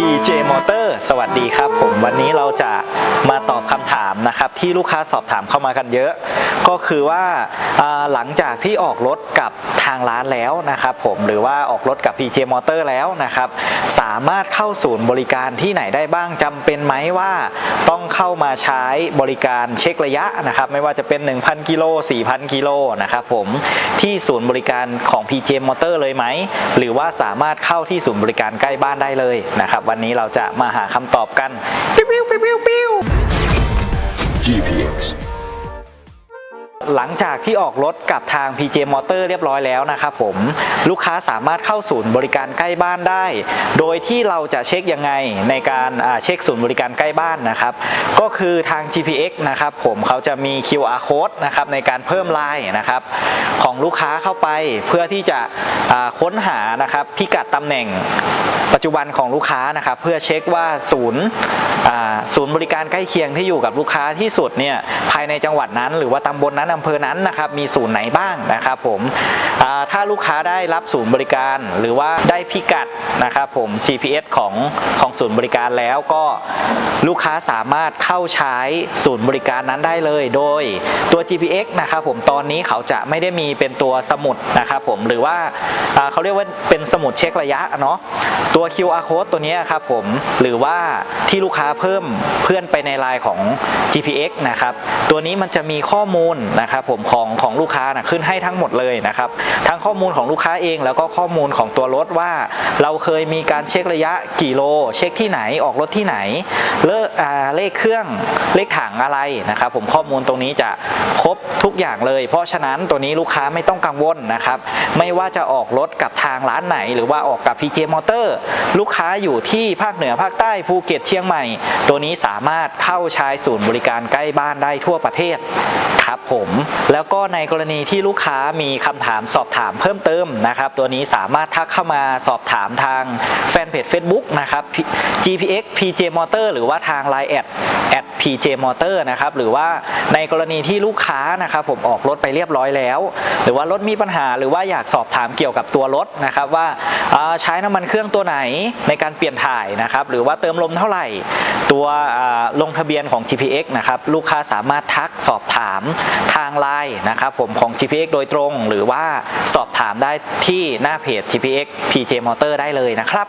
TJ Motor สวัสดีครับผมวันนี้เราจะมาตอบคำถามนะครับที่ลูกค้าสอบถามเข้ามากันเยอะ ก็คือว่าอ่าหลังจากที่ออกรถกับทางร้านแล้วนะครับผมหรือว่าออกรถกับ PJ Motor แล้วนะครับ สามารถเข้าศูนย์บริการที่ไหนได้บ้างจำเป็นไหมว่าต้องเข้ามาใช้บริการเช็คระยะนะครับ ไม่ว่าจะเป็น 1,000 กิโล 4,000 กิโลนะครับผมที่ศูนย์บริการของ PJ Motor เลยไหม หรือว่าสามารถเข้าที่ศูนย์บริการใกล้บ้านได้เลยนะครับวันนี้เราจะมาหาคำตอบกันปิ้วปิ้วปิ้วปิ้วปิ้ว GPX หลังจากที่ออกรถกับทาง PJ Motor เรียบร้อยแล้วนะครับผมลูกค้าสามารถเข้าศูนย์บริการใกล้บ้านได้ โดยที่เราจะเช็คยังไงในการเช็คศูนย์บริการใกล้บ้านนะครับ ก็คือทาง GPX นะครับผมเขาจะมี QR code นะครับในการเพิ่มไลน์นะครับของลูกค้าเข้าไปเพื่อที่จะค้นหานะครับพิกัดตำแหน่งปัจจุบันของลูกค้านะครับเพื่อเช็คว่าศูนย์ศูนย์บริการใกล้เคียงที่อยู่กับลูกค้าที่สุดเนี่ยภายในจังหวัดนั้น หรือว่าตำบลนั้นอำเภอนั้นนะครับมีศูนย์ไหนบ้างนะครับผมถ้าลูกค้าได้รับศูนย์บริการ หรือว่าได้พิกัดนะครับผม GPS ของของศูนย์บริการแล้วก็ลูกค้าสามารถเข้าใช้ศูนย์บริการนั้นได้เลย โดยตัว GPX นะครับผมตอนนี้เขาจะไม่ได้มีเป็นตัวสมุดนะครับผมหรือว่าอ่าเขาเรียกว่าเป็นสมุดเช็คระยะเนาะตัว QR code ตัวนี้ครับผมหรือว่า ที่ลูกค้าเพิ่มเพื่อนไปในไลน์ของ GPX นะครับตัวนี้มันจะมีข้อมูลนะครับผมของของลูกค้านะขึ้นให้ทั้งหมดเลยนะครับทั้งข้อมูลของลูกค้าเอง แล้วก็ข้อมูลของตัวรถว่า เราเคยมีการเช็คระยะกี่โล เช็คที่ไหนออกรถที่ไหนเลขอ่าเลขเครื่องเลขถังอะไรนะครับผมข้อมูลตรงนี้จะครบทุกอย่างเลย เพราะฉะนั้นตัวนี้ลูกค้าไม่ต้องกังวลนะครับไม่ว่าจะออกรถกับทางร้านไหน หรือว่าออกกับ PJ Motor ลูกค้าอยู่ที่ภาคเหนือภาคใต้ภูเก็ตเชียงใหม่ ตัวนี้สามารถเข้าใช้ศูนย์บริการใกล้บ้านได้ทั่วประเทศ ครับผมแล้วก็ในกรณีที่ลูกค้ามีคำถามสอบถามเพิ่มเติมนะครับตัวนี้สามารถทักเข้ามาสอบถามทางแฟนเพจ Facebook นะครับ GPX PJ Motor หรือว่าทาง Line แอด at PJ Motor นะครับหรือว่าในกรณีที่ลูกค้านะครับผมออกรถไปเรียบร้อยแล้ว หรือว่ารถมีปัญหาหรือว่าอยากสอบถามเกี่ยวกับตัวรถนะครับว่าใช้น้ำมันเครื่องตัวไหนในการเปลี่ยนถ่ายนะครับหรือว่าเติมลมเท่าไหร่ ตัวลงทะเบียนของ GPX นะครับลูกค้าสามารถทักสอบถามทางไลน์นะครับผมของ GPX โดยตรง หรือว่าสอบถามได้ที่หน้าเพจ GPX PJ Motor ได้เลยนะครับ